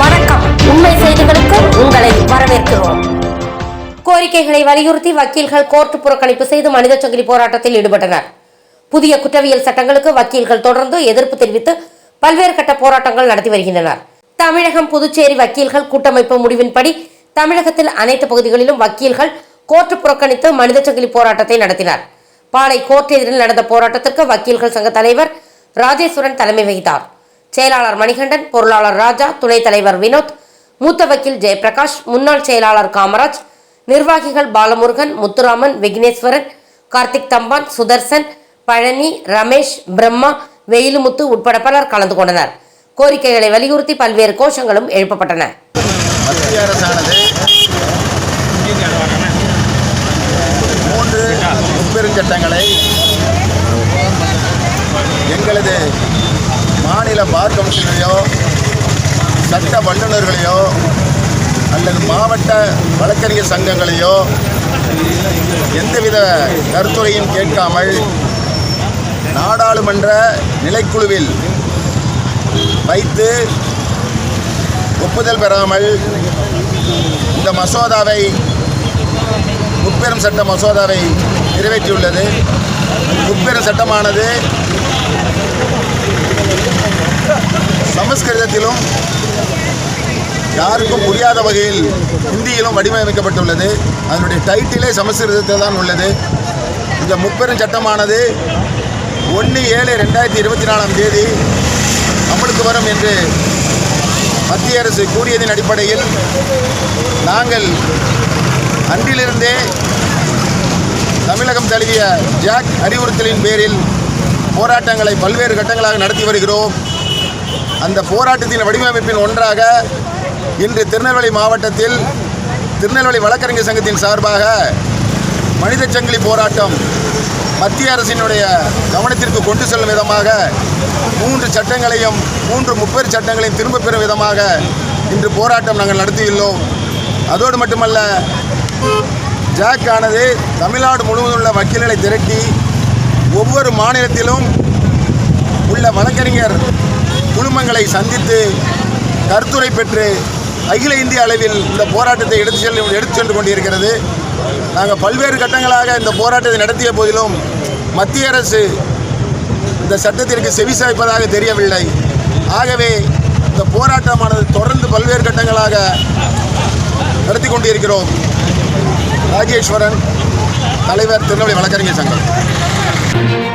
வணக்கம். உண்மை செய்திகளுக்கு உங்களை வரவேற்கிறோம். கோரிக்கைகளை வலியுறுத்தி வக்கீல்கள் கோர்ட் புறக்கணிப்பு செய்து மனித சங்கிலி போராட்டத்தில் ஈடுபட்டனர். புதிய குற்றவியல் சட்டங்களுக்கு வக்கீல்கள் தொடர்ந்து எதிர்ப்பு தெரிவித்து பல்வேறு கட்ட போராட்டங்கள் நடத்தி வருகின்றனர். தமிழகம் புதுச்சேரி வக்கீல்கள் கூட்டமைப்பு முடிவின்படி தமிழகத்தில் அனைத்து பகுதிகளிலும் வக்கீல்கள் கோர்ட் புறக்கணித்து மனித சங்கிலி போராட்டத்தை நடத்தினர். பாளை கோர்ட் எதிரில் நடந்த போராட்டத்திற்கு வக்கீல்கள் சங்க தலைவர் ராஜேஸ்வரன் தலைமை வகித்தார். செயலாளர் மணிகண்டன் பொருளாளர் ராஜா துணைத் தலைவர் வினோத் மூத்த வக்கீல் ஜெயபிரகாஷ் முன்னாள் செயலாளர் காமராஜ் நிர்வாகிகள் பாலமுருகன் முத்துராமன் விக்னேஸ்வரன் கார்த்திக் தம்பான் சுதர்சன் பழனி ரமேஷ் பிரம்மா வெயிலுமுத்து உட்பட பலர் கலந்து கொண்டனர். கோரிக்கைகளை வலியுறுத்தி பல்வேறு கோஷங்களும் எழுப்பப்பட்டன. மத்திய அரசானது மூன்று முப்பெருஞ்சட்டங்களை எங்களது மாநில பார் கமிஷனரையோ சட்ட வல்லுநர்களையோ அல்லது மாவட்ட வழக்கறிஞர் சங்கங்களையோ எந்தவித கருத்துரையும் கேட்காமல் நாடாளுமன்ற நிலைக்குழுவில் வைத்து ஒப்புதல் பெறாமல் இந்த மசோதாவை முப்பெரும் சட்ட மசோதாவை நிறைவேற்றியுள்ளது. முப்பெரும் சட்டமானது சமஸ்கிருதத்திலும் யாருக்கும் புரியாத வகையில் ஹிந்தியிலும் வடிவமைக்கப்பட்டுள்ளது. அதனுடைய டைட்டிலே சமஸ்கிருதத்தில் தான் உள்ளது. இந்த முப்பெரும் சட்டமானது ஒன்று ஏழு ரெண்டாயிரத்தி இருபத்தி நாலாம் தேதி அமலுக்கு வரும் என்று மத்திய அரசு கூறியதின் அடிப்படையில் நாங்கள் அன்றிலிருந்தே தமிழகம் தழுவிய ஜாக் அறிவுறுத்தலின் பேரில் போராட்டங்களை பல்வேறு கட்டங்களாக நடத்தி வருகிறோம். அந்த போராட்டத்தின் வடிவமைப்பின் ஒன்றாக இன்று திருநெல்வேலி மாவட்டத்தில் திருநெல்வேலி வழக்கறிஞர் சங்கத்தின் சார்பாக மனித சங்கிலி போராட்டம் மத்திய அரசினுடைய கவனத்திற்கு கொண்டு செல்லும் விதமாக மூன்று சட்டங்களையும் மூன்று முப்பெரு சட்டங்களையும் திரும்பப் பெறும் விதமாக இன்று போராட்டம் நாங்கள் நடத்தியுள்ளோம். அதோடு மட்டுமல்ல ஜாக் ஆனது தமிழ்நாடு முழுவதும் உள்ள வக்கீல்களை திரட்டி ஒவ்வொரு மாநிலத்திலும் உள்ள வழக்கறிஞர் குழுமங்களை சந்தித்து கருத்துரை பெற்று அகில இந்திய அளவில் இந்த போராட்டத்தை எடுத்து செல்ல எடுத்து சென்று கொண்டிருக்கிறது. நாங்கள் பல்வேறு கட்டங்களாக இந்த போராட்டத்தை நடத்திய போதிலும் மத்திய அரசு இந்த சட்டத்திற்கு செவிசாய்ப்பதாக தெரியவில்லை. ஆகவே இந்த போராட்டமானது தொடர்ந்து பல்வேறு கட்டங்களாக நடத்தி கொண்டிருக்கிறோம். ராஜேஸ்வரன் தலைவர் திருநெல்வேலி வழக்கறிஞர் சங்கம்.